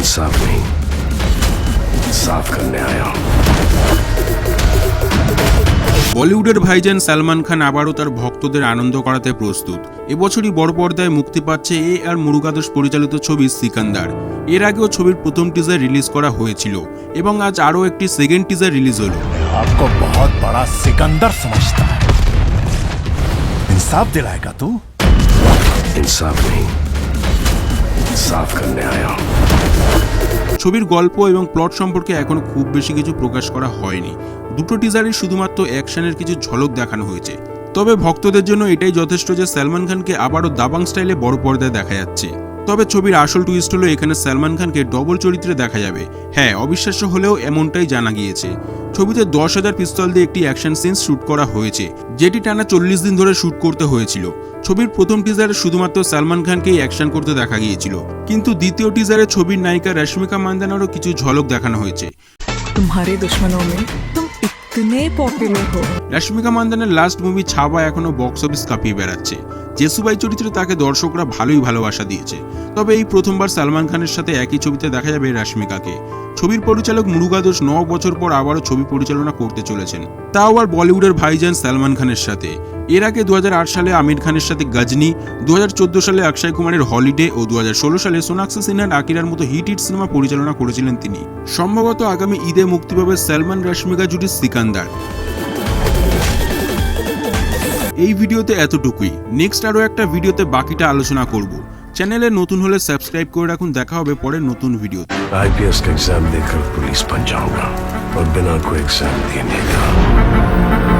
इंसाफ नहीं साफ करने आया हूं বলিউডের ভাইজান সালমান খান আবারও তার ভক্তদের আনন্দ করাতে প্রস্তুত এবছরই বড় পর্দায় মুক্তি পাচ্ছে এ আর মুরুগাদোস পরিচালিত ছবি সিকান্দার এর আগেও ছবির প্রথম টিজার রিলিজ করা হয়েছিল এবং আজ আরও একটি সেকেন্ড টিজার রিলিজ হলো आपको बहुत बड़ा सिकंदर समझता है इंसाफ दिलाएगा तू इंसाफ नहीं साफ करने आया हूं ছবির গল্প এবং প্লট সম্পর্কে এখনো খুব বেশি কিছু প্রকাশ করা হয়নি দুটো টিজারই শুধুমাত্র অ্যাকশনের কিছু ঝলক দেখানো হয়েছে তবে ভক্তদের জন্য এটাই যথেষ্ট যে সালমান খানকে আবারও দাবাং স্টাইলে বড় পর্দায় দেখা যাচ্ছে তবে ছবির আসল টুইস্ট হলো এখানে সালমান খানকে ডবল চরিত্রে দেখা যাবে হ্যাঁ অবিশ্বাস্য হলেও এমনটাই জানা গিয়েছে ছবিতে দশ হাজার পিস্তল দিয়ে একটি অ্যাকশন সিন শুট করা হয়েছে যেটি টানা চল্লিশ দিন ধরে শুট করতে হয়েছিল ছবির প্রথম টিজারে শুধুমাত্র সালমান খানকেই অ্যাকশন করতে দেখা গিয়েছিল কিন্তু দ্বিতীয় টিজারে ছবির নায়িকা রশ্মিকা মান্দানারও কিছু ঝলক দেখানো হয়েছে तुम्हारे दुश्मनों में तुम इतने पॉपुलर हो রশ্মিকা মান্দানের লাস্ট মুভি ছাবা এখনো বক্স অফিস কাঁপিয়ে বেড়াচ্ছে জেসুবাই চরিত্রে তাকে দর্শকরা ভালোই ভালোবাসা দিয়েছে। তবে এই প্রথমবার সালমান খানের সাথে একই ছবিতে দেখা যাবে রাশমিকাকে। ছবির পরিচালক মুরুগাদোস ন বছর পর আবারও ছবি পরিচালনা করতে চলেছেন। তাও আবার বলিউডের ভাইজান সালমান খানের সাথে। এর আগে দু হাজার আট সালে আমির খানের সাথে গজনি দু সালে অক্ষয় কুমারের হলিডে ও দু হাজার ষোলো সালে সোনাক্ষী সিনহার আকিরার মতো হিট হিট সিনেমা পরিচালনা করেছিলেন তিনি। সম্ভবত আগামী ঈদে মুক্তি পাবে সালমান, রাশমিকা জুটির সিকান্দার। এই ভিডিওতে এতটুকুই নেক্সট আরও একটা ভিডিওতে বাকিটা আলোচনা করব চ্যানেলে নতুন হলে সাবস্ক্রাইব করে রাখুন দেখা হবে পরের নতুন ভিডিওতে आईपीएस का एग्जाम देकर पुलिस बन जाऊंगा और बिना कोई एग्जाम देने का